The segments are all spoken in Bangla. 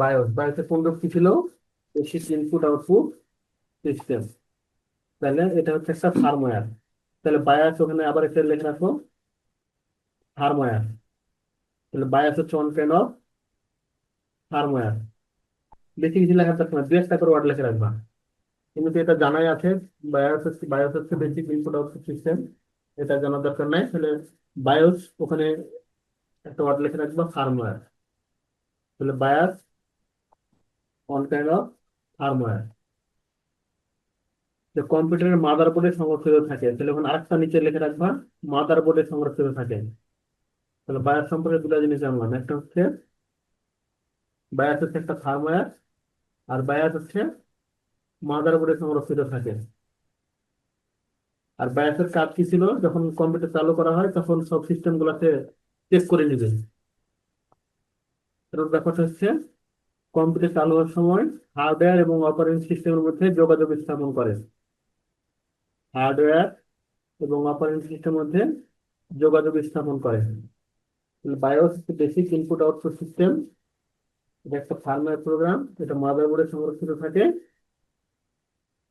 বায়োস বায়োসের পূর্ণরূপ কি ছিল? বেসিক ইনপুট আউটপুট সিস্টেম তাহলে এটা হচ্ছে একটা ফার্মওয়্যার তাহলে বায়াস ওখানে আবার একটা লেখে রাখো। হার্মওয়্যার তাহলে বায়াস হচ্ছে ওয়ান কাইন্ড অফ হার্মওয়্যার বেশি কিছু লেখা থাকবে না, দু একটা করে ওয়ার্ড লিখে রাখবা। কিন্তু এটা জানাই আছে, বায়োস হচ্ছে বায়োস হচ্ছে বেসিক ইনপুট আউটপুট সিস্টেম এটা জানার দরকার নাই। তাহলে বায়োস ওখানে একটা ওয়ার্ড লিখে রাখবা ফার্মওয়্যার তাহলে BIOS one kind of firmware যে কম্পিউটারের মাদারবোর্ডে সংরক্ষিত থাকে। তাহলে ওখানে আরেকটা নিচে লিখে রাখবা মাদারবোর্ডে সংরক্ষিত থাকে। তাহলে বায়াস সম্পর্কে দুটো জিনিস জানলাম। একটা হচ্ছে বায়াস হচ্ছে একটা ফার্মওয়্যার আর বায়াস হচ্ছে মাদারবোর্ডে সংরক্ষিত থাকে। আর বায়াসের কাজ কি ছিল? যখন কম্পিউটার চালু করা হয়, তখন সব সিস্টেম গুলাতে চেক করে নিবে। ব্যাপারটা হচ্ছে কম্পিউটার চালু হওয়ার সময় হার্ডওয়্যার এবং অপারেটিং সিস্টেমের মধ্যে যোগাযোগ স্থাপন করে। হার্ডওয়্যার এবং অপারেটিং সিস্টেমের মধ্যে যোগাযোগ স্থাপন করে। BIOS basic input output system. এটা একটা ফার্মওয়্যার প্রোগ্রাম এটা মাদারবোর্ডে সংরক্ষিত থাকে।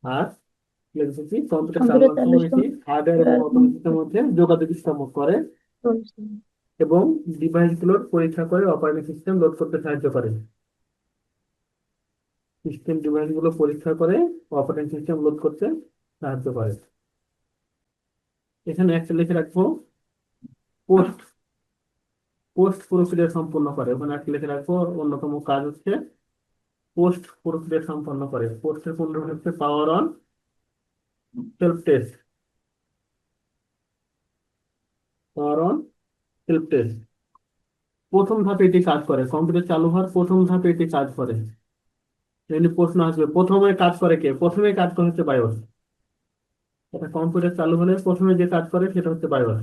আর লেগেছে কম্পিউটার চালু হার্ডওয়্যার এবং অপারেটিং সিস্টেমের মধ্যে যোগাযোগ স্থাপন করে এবং ডিভাইসগুলোর পরীক্ষা করে অপারেটিং সিস্টেম লোড করতে সাহায্য করে। সিস্টেম ডিভাইসগুলো পরীক্ষা করে অপারেটিং সিস্টেম লোড করতে সাহায্য করে। এখানে একটা লিখে রাখব পোস্ট পোস্ট প্রক্রিয়া সম্পন্ন করে। ওখানে একটা লিখে রাখব, অন্যতম কাজ হচ্ছে পোস্ট প্রক্রিয়া সম্পন্ন করে। পোস্টের পূর্ণ হচ্ছে power on self test power on self test প্রথম ধাপে এটি কাজ করে। কম্পিউটার চালু হওয়ার প্রথম ধাপে এটি কাজ করে। এমনি প্রশ্ন আসবে প্রথমে কাজ করে কে? প্রথমে কাজ করে হচ্ছে বায়োস এটা কম্পিউটার চালু হলে প্রথমে যে কাজ করে সেটা হচ্ছে বায়োস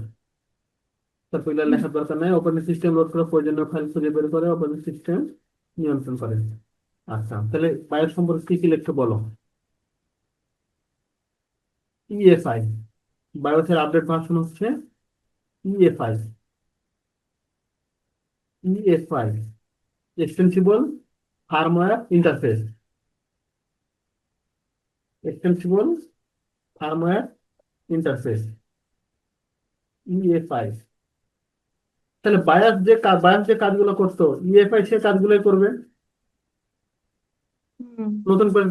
তারপর এগুলো লেখার দরকার নাই। অপারেটিং সিস্টেম লোড করে প্রয়োজনীয় ফাইল খুঁজে বের করে অপারেটিং সিস্টেম নিয়ন্ত্রণ করে। আচ্ছা তাহলে বায়োস সম্পর্কে কি কি লিখতে বলো? ইএফআই বায়োসের আপডেট ভার্সন হচ্ছে EFI EFI extensible firmware interface extensible firmware interface EFI তাহলে বায়াস যে বায়াস যে কাজগুলো করতো ইএফআই সে কাজগুলোই করবে। নতুন করে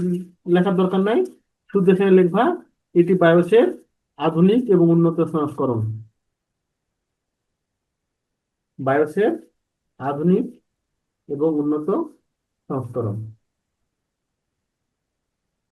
লেখার দরকার নাই। শুধু এখানে লিখবা এটি বায়োসের আধুনিক এবং উন্নত সংস্করণ। বায়োসের আধুনিক এবং উন্নত সংস্করণ।